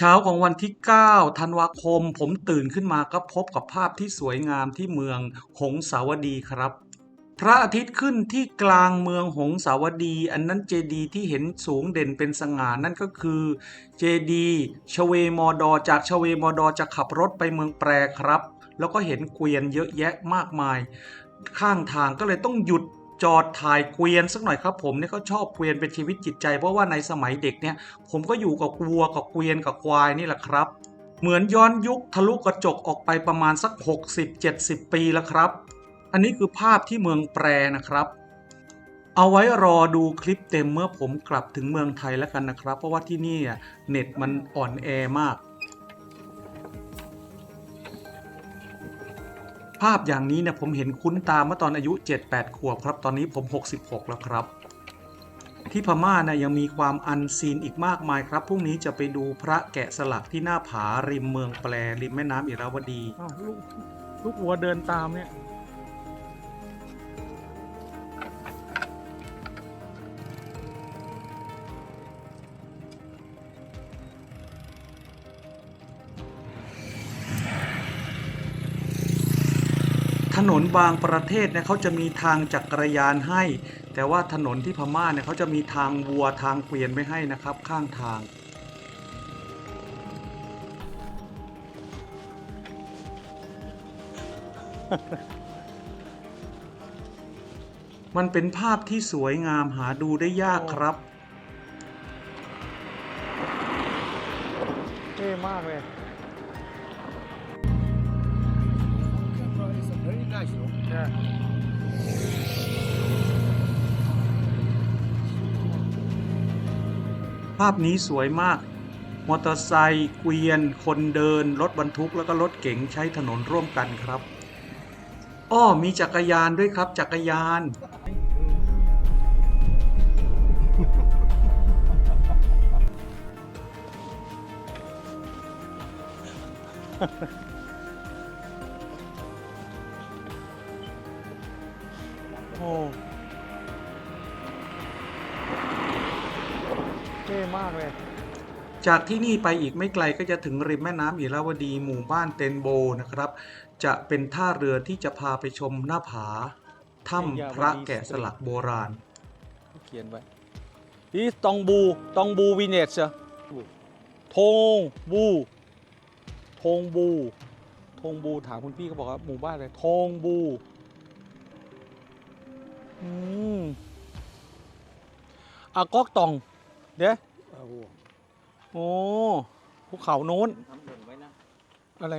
เช้าของวันที่ 9 ธันวาคม ผมตื่นขึ้นมาก็พบกับภาพที่สวยงามที่เมืองหงสาวดีครับ พระอาทิตย์ขึ้นที่กลางเมืองหงสาวดี อันนั้นเจดีที่เห็นสูงเด่นเป็นสง่านั่นก็คือเจดีชเวมอดอจากชเวมอดอจะขับรถไปเมืองแปรครับ แล้วก็เห็นเกวียนเยอะแยะมากมาย ข้างทางก็เลยต้องหยุด จอดถ่ายเกวียนสักหน่อยครับผมเนี่ยก็ชอบเกวียนเป็นชีวิตจิตใจ เพราะว่าในสมัยเด็กเนี่ยผมก็อยู่กับวัวกับเกวียนกับควายนี่แหละครับ เหมือนย้อนยุคทะลุกระจกออกไปประมาณสัก 60-70 ปีแล้วครับ อันนี้คือภาพที่เมืองแปรนะครับเอาไว้รอดูคลิปเต็มเมื่อผมกลับถึงเมืองไทยแล้วกันนะครับ เพราะว่าที่นี่เน็ตมันอ่อนแอมาก ภาพอย่างนี้เนี่ยผมเห็นคุ้นตาเมื่อตอนอายุ 7-8 ขวบครับ ตอนนี้ผม 66 แล้วครับ ที่พม่านะยังมีความอันซีนอีกมากมายครับพรุ่งนี้จะไปดูพระแกะสลักที่หน้าผาริมเมืองแปรริมแม่น้ำอิราวดีลูกลูกวัวเดินตามเนี่ย ถนนบางประเทศเนี่ยเขาจะมีทางจักรยานให้ แต่ว่าถนนที่พม่าเนี่ยเขาจะมีทางวัวทางเกวียนไว้ให้นะครับ ข้างทางมันเป็นภาพที่สวยงามหาดูได้ยากครับ เท่มากเลย ภาพนี้สวยมาก มอเตอร์ไซค์เกวียน คนเดิน รถบรรทุกแล้วก็รถเก๋งใช้ถนนร่วมกันครับอ้อมีจักรยานด้วยครับ จักรยานโอ้ เท่มากเลย จากที่นี่ไปอีกไม่ไกลก็จะถึงริมแม่น้ำอิราวดีหมู่บ้านเตนโบนะครับ จะเป็นท่าเรือที่จะพาไปชมหน้าผาถ้ำพระแกะสลักโบราณ เขาเขียนไว้นี่ตองบูตองบูวินเนจอะทงบูทงบูทงบูถามคุณพี่เขาบอกว่าหมู่บ้านอะไรทงบู อืมอากอกตอง เดี๋ยวโอ้ภูเขาโน้น ทำหล่นไว้นะอะไร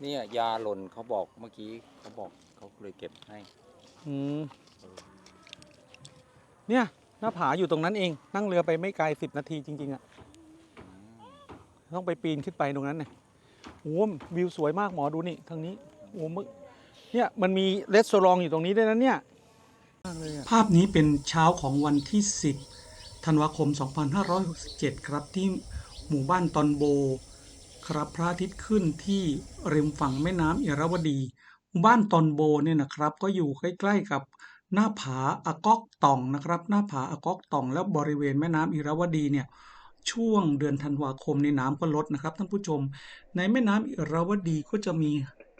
เนี่ยยาหล่นเขาบอกเมื่อกี้เขาบอกเขาเลยเก็บให้อืม เนี่ย หน้าผาอยู่ตรงนั้นเอง นั่งเรือไปไม่ไกลสิบนาทีจริง ๆอะต้องไปปีนขึ้นไปตรงนั้นเนี่ยโอ้โหวิวสวยมากหมอดูนี่ ทางนี้ โอ้โหมึง เนี่ยมันมีรีสอร์ทอยู่ตรงนี้ด้วยนะเนี่ย ภาพนี้เป็นเช้าของวันที่ 10 ธันวาคม 2567 ครับที่หมู่บ้านตอนโบ ครับพระอาทิตย์ขึ้นที่ริมฝั่งแม่น้ำเอราวดี หมู่บ้านตอนโบเนี่ยนะครับ ก็อยู่ใกล้ๆกับหน้าผาอากอกต่องนะครับ หน้าผาอากอกต่องแล้วบริเวณแม่น้ำเอราวดีเนี่ยช่วงเดือนธันวาคมในน้ำก็ลดนะครับท่านผู้ชม ในแม่น้ำอิราวดีก็จะมี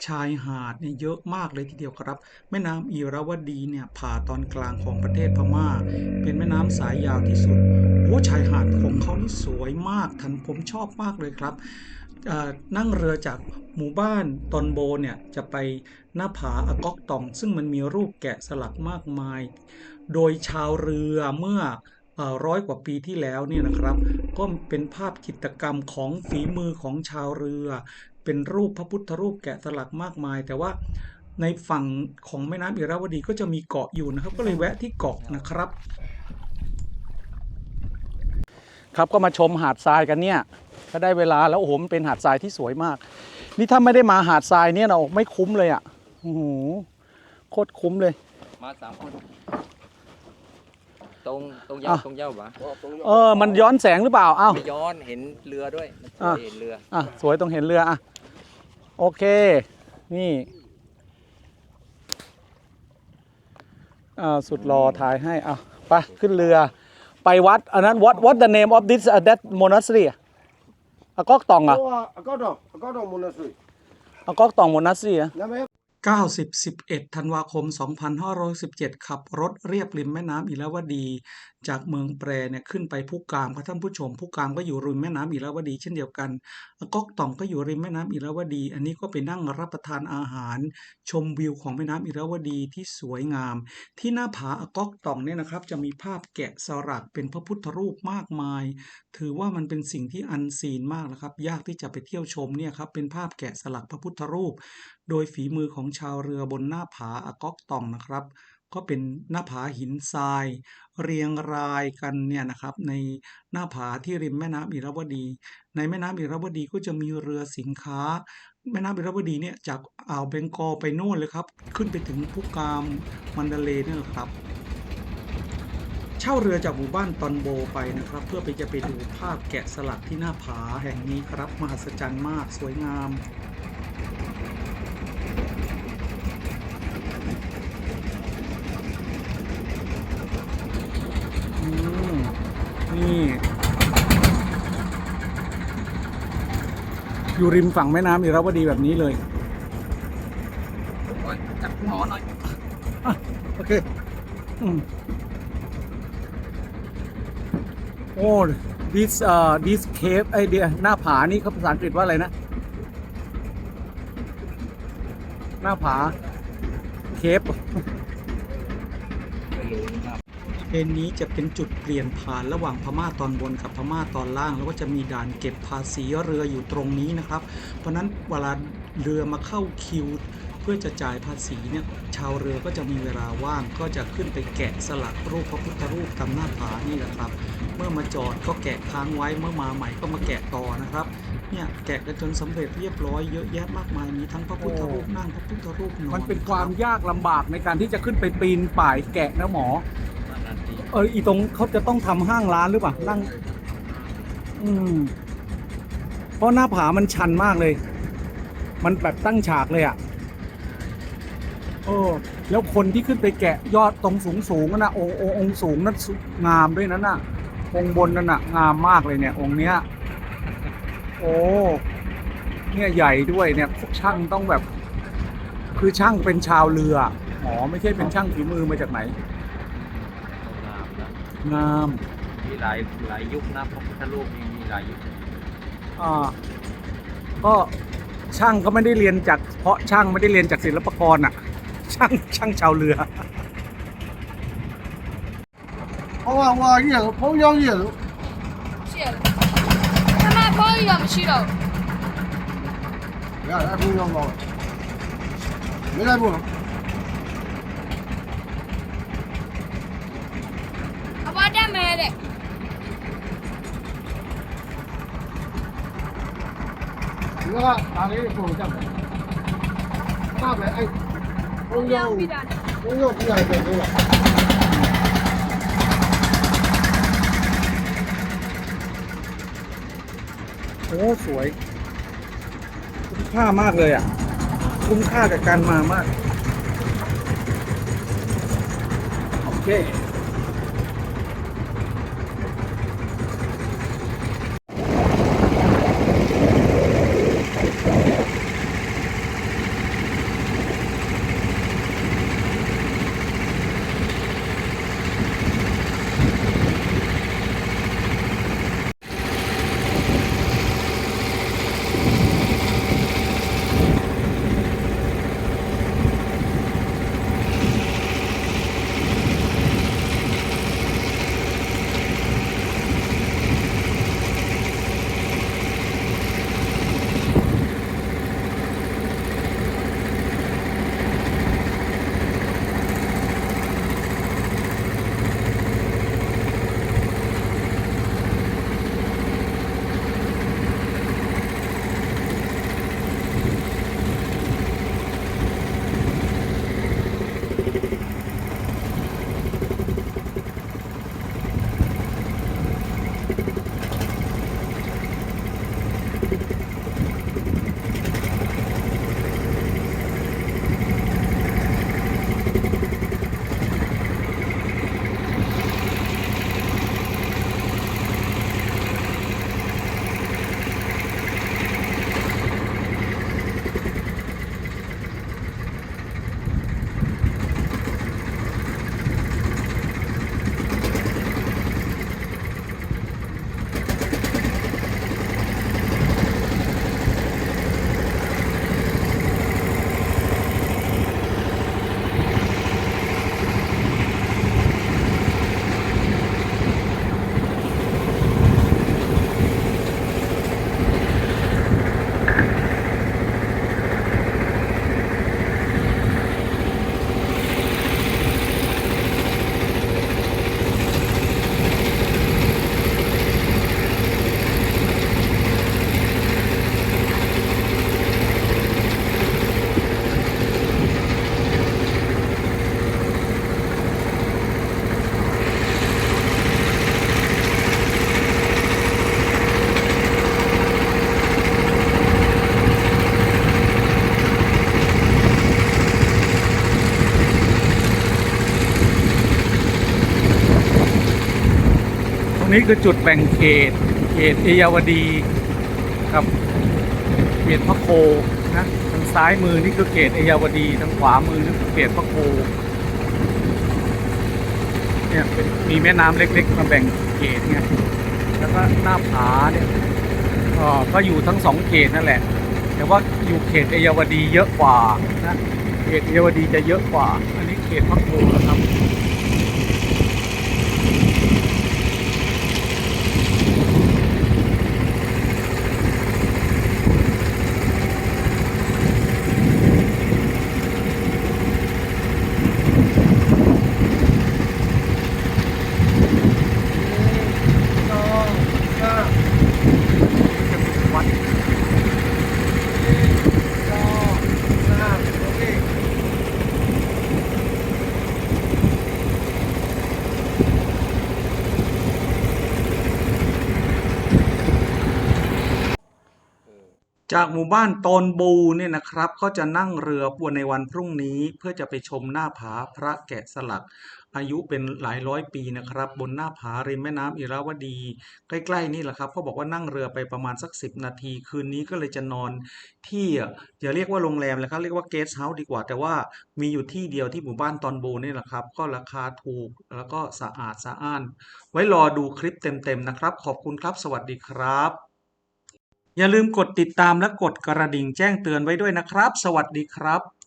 ชายหาดเนี่ยเยอะมากเลยทีเดียวครับ แม่น้ำอิราวดีเนี่ยผ่าตอนกลางของประเทศพม่า เป็นแม่น้ำสายยาวที่สุดโอ้ชายหาดของเขานี่สวยมากทันผมชอบมากเลยครับนั่งเรือจากหมู่บ้านตอนโบเนี่ยจะไปหน้าผาอากอกตอง ซึ่งมันมีรูปแกะสลักมากมาย โดยชาวเรือเมื่อร้อยกว่าปีที่แล้วเนี่ยนะครับ ก็เป็นภาพจิตกรรมของฝีมือของชาวเรือ เป็นรูปพระพุทธรูปแกะสลักมากมาย แต่ว่าในฝั่งของแม่น้ำอิราวดีก็จะมีเกาะอยู่นะครับ ก็เลยแวะที่เกาะนะครับ ครับก็มาชมหาดทรายกันเนี่ยก็ได้เวลาแล้วโอ้โหมันเป็นหาดทรายที่สวยมาก นี่ถ้าไม่ได้มาหาดทรายเนี่ยเราไม่คุ้มเลยอะโอ้โหโคตรคุ้มเลย มาสามคน ตรงตรงอะเย้าตรงเย้าปะเออมันย้อนแสงหรือเปล่าอ้าว ไม่ย้อนเห็นเรือด้วยมันอะ เห็นเรือ อะสวยตรงเห็นเรืออะ โอเค นี่สุดรอถ่ายให้อะไปขึ้นเรือ ไปวัด อันนั้น what what the name of this uh, that monastery อะก็ตองอะก๊อกตองก๊ก็ตองมณฑลสีอะก็ตอง monastery อะ 90 11 ธันวาคม 2517 ขับรถเรียบริมแม่น้ำอิราวดี จากเมืองแปรเนี่ยขึ้นไปผู้กามครับท่านผู้ชมผู้กามก็อยู่ริมแม่น้ำอิราวดี เช่นเดียวกันอากอกต่องก็อยู่ริมแม่น้ำอิราวดี อันนี้ก็ไปนั่งรับประทานอาหาร ชมวิวของแม่น้ำอิราวดีที่สวยงาม ที่หน้าผาอากอกต่องเนี่ยนะครับ จะมีภาพแกะสลักเป็นพระพุทธรูปมากมาย ถือว่ามันเป็นสิ่งที่อันซีนมากนะครับ ยากที่จะไปเที่ยวชมเนี่ยครับเป็นภาพแกะสลักพระพุทธรูปโดยฝีมือของชาวเรือบนหน้าผาอากอกตองนะครับ ก็เป็นหน้าผาหินทราย เรียงรายกันเนี่ยนะครับในหน้าผาที่ริมแม่น้ำอิราวดี ในแม่น้ำอิราวดีก็จะมีเรือสินค้า แม่น้ำอิราวดีเนี่ยจากอ่าวเบงกอไปโน่นเลยครับ ขึ้นไปถึงพุกามมันดาเลเนี่ยครับเช่าเรือจากหมู่บ้านตอนโบไปนะครับ เพื่อไปจะไปดูภาพแกะสลักที่หน้าผาแห่งนี้ครับ มหัศจรรย์มากสวยงาม อืม นี่อยู่ริมฝั่งแม่น้ำอิราวดีแบบนี้เลยจับหอหน่อยโอเคอโอ้ this uh this cave ไอเดียหน้าผานี่เขาภาษาอังกฤษว่าอะไรนะ หน้าผา เคฟ เลนนี้จะเป็นจุดเปลี่ยนผ่านระหว่างพม่าตอนบนกับพม่าตอนล่าง แล้วก็จะมีด่านเก็บภาษีเรืออยู่ตรงนี้นะครับ เพราะนั้นเวลาเรือมาเข้าคิว เพื่อจะจ่ายภาษีเนี่ยชาวเรือก็จะมีเวลาว่างก็จะขึ้นไปแกะสลักรูปพระพุทธรูปตามหน้าผานี่แหละครับ เมื่อมาจอดก็แกะค้างไว้เมื่อมาใหม่ก็มาแกะต่อนะครับเนี่ยแกะกันจนสำเร็จเรียบร้อยเยอะแยะมากมายมีทั้งพระพุทธรูปนั่งพระพุทธรูปนอนมันเป็นความยากลำบากในการที่จะขึ้นไปปีนป่ายแกะนะหมอ เอออีตรงเขาจะต้องทำห้างร้านหรือเปล่านั่งอืมเพราะหน้าผามันชันมากเลย มันแบบตั้งฉากเลยอะ่ะโอ้แล้วคนที่ขึ้นไปแกะยอดตรงสูงสูงๆนั่นนะองค์องค์องสูงนั้นงามด้วยนั่นน่ะ องค์บนนั่นน่ะ งามมากเลยเนี่ย องค์เนี้ย โอ้เนี่ยใหญ่ด้วยเนี่ยช่างต้องแบบ คือช่างเป็นชาวเรืออ๋อไม่ใช่เป็นช่างฝีมือมาจากไหน งาม มีหลายหลายยุคนะพระพุทธรูปนี่มีหลายยุค อ่า ก็ช่างก็ไม่ได้เรียนจากเพราะช่างไม่ได้เรียนจากศิลปากรอ่ะ ช่างช่างชาวเรือ 好啊，我叶子碰上叶子，谢了。他妈包一样မရှိတော့ 你看来碰上高了，没来不 automatic. Look, I'm ready for it. Stop it. Hey. Oh no. Oh no, be out there. Go. โอ้สวย คุ้มค่ามากเลยอะ คุ้มค่ากับการมามาก โอเค นี้คือจุดแบ่งเขต เขตเอยาวดีกับเขตพระโคนะทางซ้ายมือนี่คือเขตเอยาวดีทางขวามือนี่คือเขตพระโคเนี่ยมีแม่น้ำเล็กๆมาแบ่งเขตไงแล้วก็หน้าผาเนี่ยก็ก็อยู่ทั้งสองเขตนั่นแหละ แต่ว่าอยู่เขตเอยาวดีเยอะกว่านะเขตเอยาวดีจะเยอะกว่า อันนี้เขตพระโคนะครับ สองห้า จะมีวัด สองห้าโอเค จากหมู่บ้านตนบูเนี่ยนะครับ ก็จะนั่งเรือวนในวันพรุ่งนี้ เพื่อจะไปชมหน้าผาพระแกะสลัก อายุเป็นหลายร้อยปีนะครับ บนหน้าผาริมแม่น้ำอิราวดี ใกล้ ๆ นี่แหละครับเขาบอกว่านั่งเรือไปประมาณสักสิบนาที คืนนี้ก็เลยจะนอนที่อย่าเรียกว่าโรงแรมเลยครับเรียกว่าเกสต์เฮาส์ดีกว่า แต่ว่ามีอยู่ที่เดียวที่หมู่บ้านตอนบูนี่แหละครับ ก็ราคาถูกแล้วก็สะอาดสะอ้าน ไว้รอดูคลิปเต็มๆนะครับ ขอบคุณครับ สวัสดีครับ อย่าลืมกดติดตามและกดกระดิ่งแจ้งเตือนไว้ด้วยนะครับ สวัสดีครับ